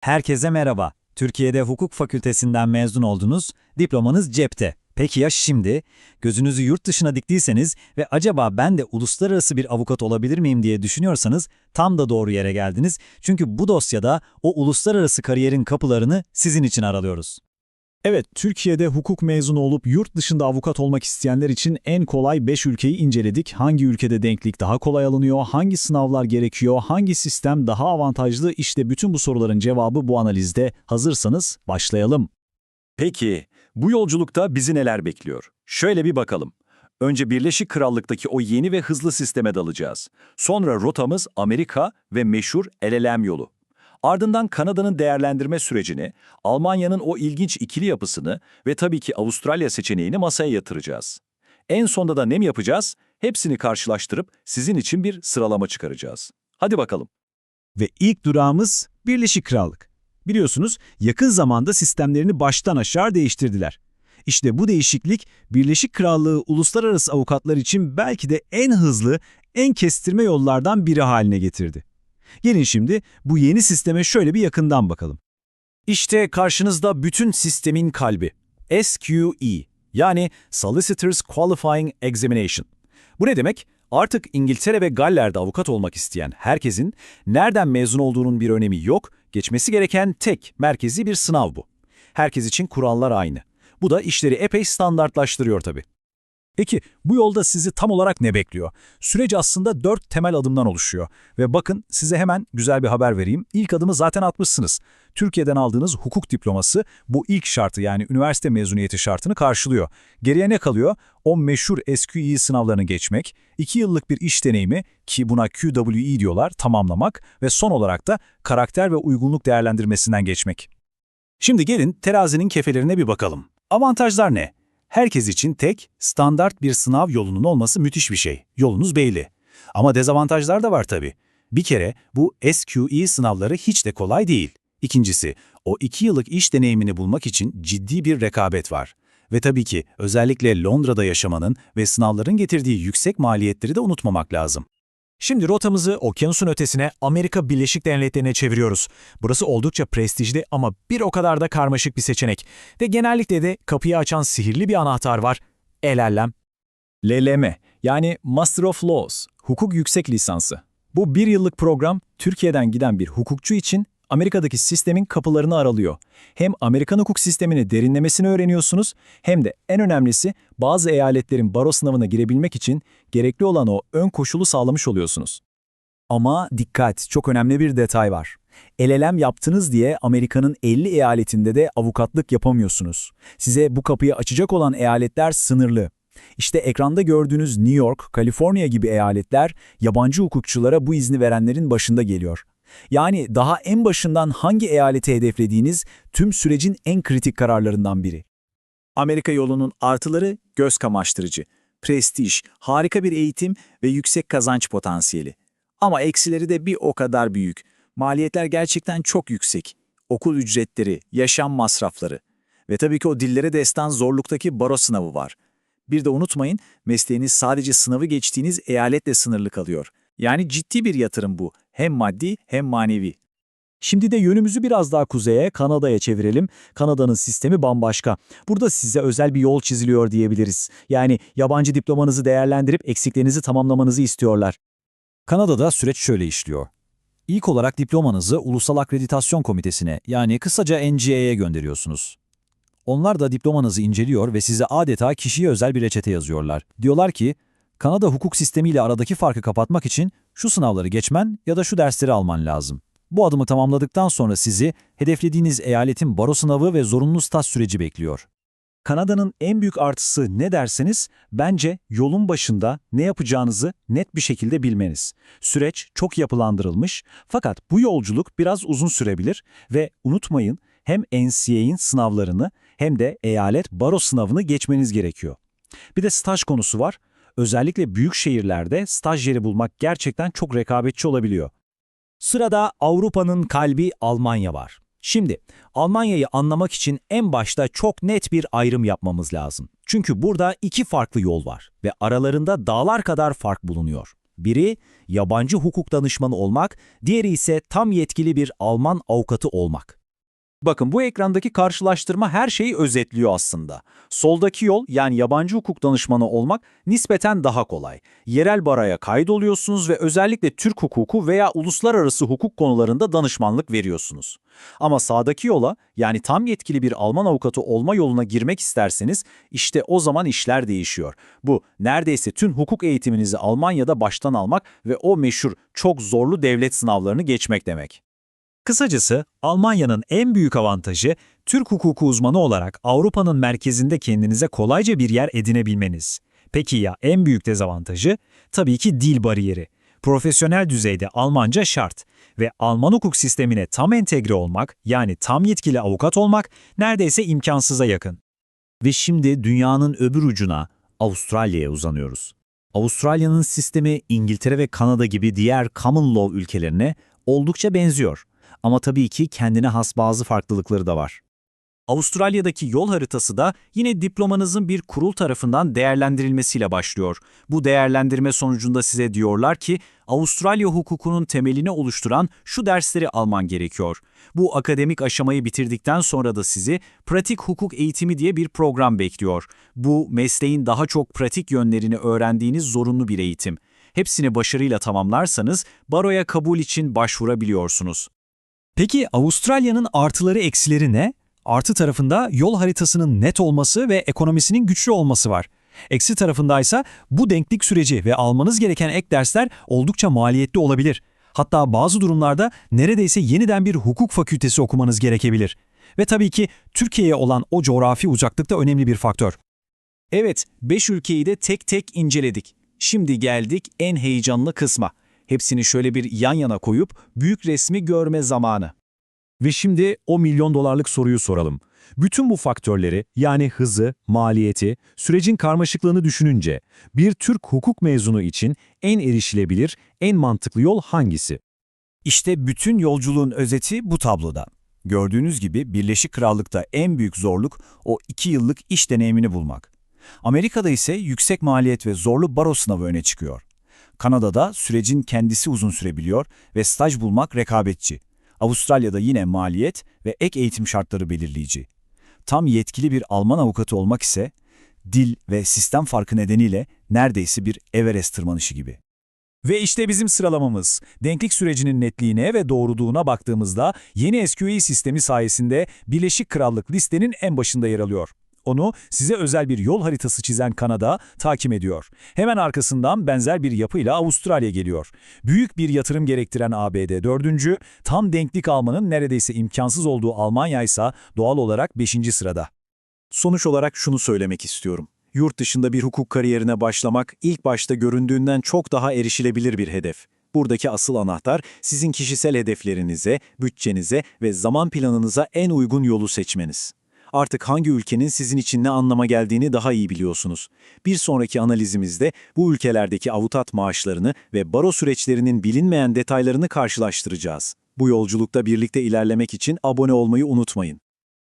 Herkese merhaba. Türkiye'de hukuk fakültesinden mezun oldunuz, diplomanız cepte. Peki ya şimdi? Gözünüzü yurt dışına diktiyseniz ve acaba ben de uluslararası bir avukat olabilir miyim diye düşünüyorsanız tam da doğru yere geldiniz. Çünkü bu dosyada o uluslararası kariyerin kapılarını sizin için aralıyoruz. Evet, Türkiye'de hukuk mezunu olup yurt dışında avukat olmak isteyenler için en kolay 5 ülkeyi inceledik. Hangi ülkede denklik daha kolay alınıyor, hangi sınavlar gerekiyor, hangi sistem daha avantajlı? İşte bütün bu soruların cevabı bu analizde. Hazırsanız başlayalım. Peki, bu yolculukta bizi neler bekliyor? Şöyle bir bakalım. Önce Birleşik Krallık'taki o yeni ve hızlı sisteme dalacağız. Sonra rotamız Amerika ve meşhur LLM yolu. Ardından Kanada'nın değerlendirme sürecini, Almanya'nın o ilginç ikili yapısını ve tabii ki Avustralya seçeneğini masaya yatıracağız. En sonda da ne mi yapacağız? Hepsini karşılaştırıp sizin için bir sıralama çıkaracağız. Hadi bakalım. Ve ilk durağımız Birleşik Krallık. Biliyorsunuz yakın zamanda sistemlerini baştan aşağı değiştirdiler. İşte bu değişiklik Birleşik Krallığı uluslararası avukatlar için belki de en hızlı, en kestirme yollardan biri haline getirdi. Gelin şimdi bu yeni sisteme şöyle bir yakından bakalım. İşte karşınızda bütün sistemin kalbi. SQE yani Solicitors Qualifying Examination. Bu ne demek? Artık İngiltere ve Galler'de avukat olmak isteyen herkesin nereden mezun olduğunun bir önemi yok, geçmesi gereken tek merkezi bir sınav bu. Herkes için kurallar aynı. Bu da işleri epey standartlaştırıyor tabii. Peki bu yolda sizi tam olarak ne bekliyor? Süreç aslında dört temel adımdan oluşuyor. Ve bakın size hemen güzel bir haber vereyim. İlk adımı zaten atmışsınız. Türkiye'den aldığınız hukuk diploması bu ilk şartı yani üniversite mezuniyeti şartını karşılıyor. Geriye ne kalıyor? O meşhur SQE sınavlarını geçmek, iki yıllık bir iş deneyimi ki buna QWE diyorlar tamamlamak ve son olarak da karakter ve uygunluk değerlendirmesinden geçmek. Şimdi gelin terazinin kefelerine bir bakalım. Avantajlar ne? Herkes için tek, standart bir sınav yolunun olması müthiş bir şey. Yolunuz belli. Ama dezavantajlar da var tabii. Bir kere bu SQE sınavları hiç de kolay değil. İkincisi, o iki yıllık iş deneyimini bulmak için ciddi bir rekabet var. Ve tabii ki özellikle Londra'da yaşamanın ve sınavların getirdiği yüksek maliyetleri de unutmamak lazım. Şimdi rotamızı okyanusun ötesine Amerika Birleşik Devletleri'ne çeviriyoruz. Burası oldukça prestijli ama bir o kadar da karmaşık bir seçenek. Ve genellikle de kapıyı açan sihirli bir anahtar var. LLM. LLM yani Master of Laws, hukuk yüksek lisansı. Bu bir yıllık program Türkiye'den giden bir hukukçu için Amerika'daki sistemin kapılarını aralıyor. Hem Amerikan hukuk sistemini derinlemesine öğreniyorsunuz hem de en önemlisi bazı eyaletlerin baro sınavına girebilmek için gerekli olan o ön koşulu sağlamış oluyorsunuz. Ama dikkat, çok önemli bir detay var. LLM yaptınız diye Amerika'nın 50 eyaletinde de avukatlık yapamıyorsunuz. Size bu kapıyı açacak olan eyaletler sınırlı. İşte ekranda gördüğünüz New York, Kaliforniya gibi eyaletler yabancı hukukçulara bu izni verenlerin başında geliyor. Yani daha en başından hangi eyaleti hedeflediğiniz tüm sürecin en kritik kararlarından biri. Amerika yolunun artıları göz kamaştırıcı, prestij, harika bir eğitim ve yüksek kazanç potansiyeli. Ama eksileri de bir o kadar büyük. Maliyetler gerçekten çok yüksek. Okul ücretleri, yaşam masrafları ve tabii ki o dillere destan zorluktaki baro sınavı var. Bir de unutmayın, mesleğiniz sadece sınavı geçtiğiniz eyaletle sınırlı kalıyor. Yani ciddi bir yatırım bu. Hem maddi hem manevi. Şimdi de yönümüzü biraz daha kuzeye, Kanada'ya çevirelim. Kanada'nın sistemi bambaşka. Burada size özel bir yol çiziliyor diyebiliriz. Yani yabancı diplomanızı değerlendirip eksiklerinizi tamamlamanızı istiyorlar. Kanada'da süreç şöyle işliyor. İlk olarak diplomanızı Ulusal Akreditasyon Komitesi'ne yani kısaca NGA'ya gönderiyorsunuz. Onlar da diplomanızı inceliyor ve size adeta kişiye özel bir reçete yazıyorlar. Diyorlar ki, Kanada hukuk sistemiyle aradaki farkı kapatmak için şu sınavları geçmen ya da şu dersleri alman lazım. Bu adımı tamamladıktan sonra sizi hedeflediğiniz eyaletin baro sınavı ve zorunlu staj süreci bekliyor. Kanada'nın en büyük artısı ne derseniz, bence yolun başında ne yapacağınızı net bir şekilde bilmeniz. Süreç çok yapılandırılmış fakat bu yolculuk biraz uzun sürebilir ve unutmayın hem NCA'in sınavlarını hem de eyalet baro sınavını geçmeniz gerekiyor. Bir de staj konusu var. Özellikle büyük şehirlerde staj yeri bulmak gerçekten çok rekabetçi olabiliyor. Sırada Avrupa'nın kalbi Almanya var. Şimdi Almanya'yı anlamak için en başta çok net bir ayrım yapmamız lazım. Çünkü burada iki farklı yol var ve aralarında dağlar kadar fark bulunuyor. Biri yabancı hukuk danışmanı olmak, diğeri ise tam yetkili bir Alman avukatı olmak. Bakın bu ekrandaki karşılaştırma her şeyi özetliyor aslında. Soldaki yol yani yabancı hukuk danışmanı olmak nispeten daha kolay. Yerel baraya kaydoluyorsunuz ve özellikle Türk hukuku veya uluslararası hukuk konularında danışmanlık veriyorsunuz. Ama sağdaki yola yani tam yetkili bir Alman avukatı olma yoluna girmek isterseniz işte o zaman işler değişiyor. Bu neredeyse tüm hukuk eğitiminizi Almanya'da baştan almak ve o meşhur çok zorlu devlet sınavlarını geçmek demek. Kısacası Almanya'nın en büyük avantajı Türk hukuku uzmanı olarak Avrupa'nın merkezinde kendinize kolayca bir yer edinebilmeniz. Peki ya en büyük dezavantajı? Tabii ki dil bariyeri. Profesyonel düzeyde Almanca şart ve Alman hukuk sistemine tam entegre olmak yani tam yetkili avukat olmak neredeyse imkansıza yakın. Ve şimdi dünyanın öbür ucuna Avustralya'ya uzanıyoruz. Avustralya'nın sistemi İngiltere ve Kanada gibi diğer common law ülkelerine oldukça benziyor. Ama tabii ki kendine has bazı farklılıkları da var. Avustralya'daki yol haritası da yine diplomanızın bir kurul tarafından değerlendirilmesiyle başlıyor. Bu değerlendirme sonucunda size diyorlar ki Avustralya hukukunun temelini oluşturan şu dersleri alman gerekiyor. Bu akademik aşamayı bitirdikten sonra da sizi pratik hukuk eğitimi diye bir program bekliyor. Bu mesleğin daha çok pratik yönlerini öğrendiğiniz zorunlu bir eğitim. Hepsini başarıyla tamamlarsanız baroya kabul için başvurabiliyorsunuz. Peki Avustralya'nın artıları eksileri ne? Artı tarafında yol haritasının net olması ve ekonomisinin güçlü olması var. Eksi tarafındaysa bu denklik süreci ve almanız gereken ek dersler oldukça maliyetli olabilir. Hatta bazı durumlarda neredeyse yeniden bir hukuk fakültesi okumanız gerekebilir. Ve tabii ki Türkiye'ye olan o coğrafi uzaklık da önemli bir faktör. Evet, 5 ülkeyi de tek tek inceledik. Şimdi geldik en heyecanlı kısma. Hepsini şöyle bir yan yana koyup büyük resmi görme zamanı. Ve şimdi o milyon dolarlık soruyu soralım. Bütün bu faktörleri yani hızı, maliyeti, sürecin karmaşıklığını düşününce bir Türk hukuk mezunu için en erişilebilir, en mantıklı yol hangisi? İşte bütün yolculuğun özeti bu tabloda. Gördüğünüz gibi Birleşik Krallık'ta en büyük zorluk o iki yıllık iş deneyimini bulmak. Amerika'da ise yüksek maliyet ve zorlu baro sınavı öne çıkıyor. Kanada'da sürecin kendisi uzun sürebiliyor ve staj bulmak rekabetçi. Avustralya'da yine maliyet ve ek eğitim şartları belirleyici. Tam yetkili bir Alman avukatı olmak ise dil ve sistem farkı nedeniyle neredeyse bir Everest tırmanışı gibi. Ve işte bizim sıralamamız. Denklik sürecinin netliğine ve doğruluğuna baktığımızda yeni SQE sistemi sayesinde Birleşik Krallık listenin en başında yer alıyor. Onu size özel bir yol haritası çizen Kanada takip ediyor. Hemen arkasından benzer bir yapıyla Avustralya geliyor. Büyük bir yatırım gerektiren ABD dördüncü, tam denklik almanın neredeyse imkansız olduğu Almanya ise doğal olarak beşinci sırada. Sonuç olarak şunu söylemek istiyorum. Yurt dışında bir hukuk kariyerine başlamak ilk başta göründüğünden çok daha erişilebilir bir hedef. Buradaki asıl anahtar sizin kişisel hedeflerinize, bütçenize ve zaman planınıza en uygun yolu seçmeniz. Artık hangi ülkenin sizin için ne anlama geldiğini daha iyi biliyorsunuz. Bir sonraki analizimizde bu ülkelerdeki avukat maaşlarını ve baro süreçlerinin bilinmeyen detaylarını karşılaştıracağız. Bu yolculukta birlikte ilerlemek için abone olmayı unutmayın.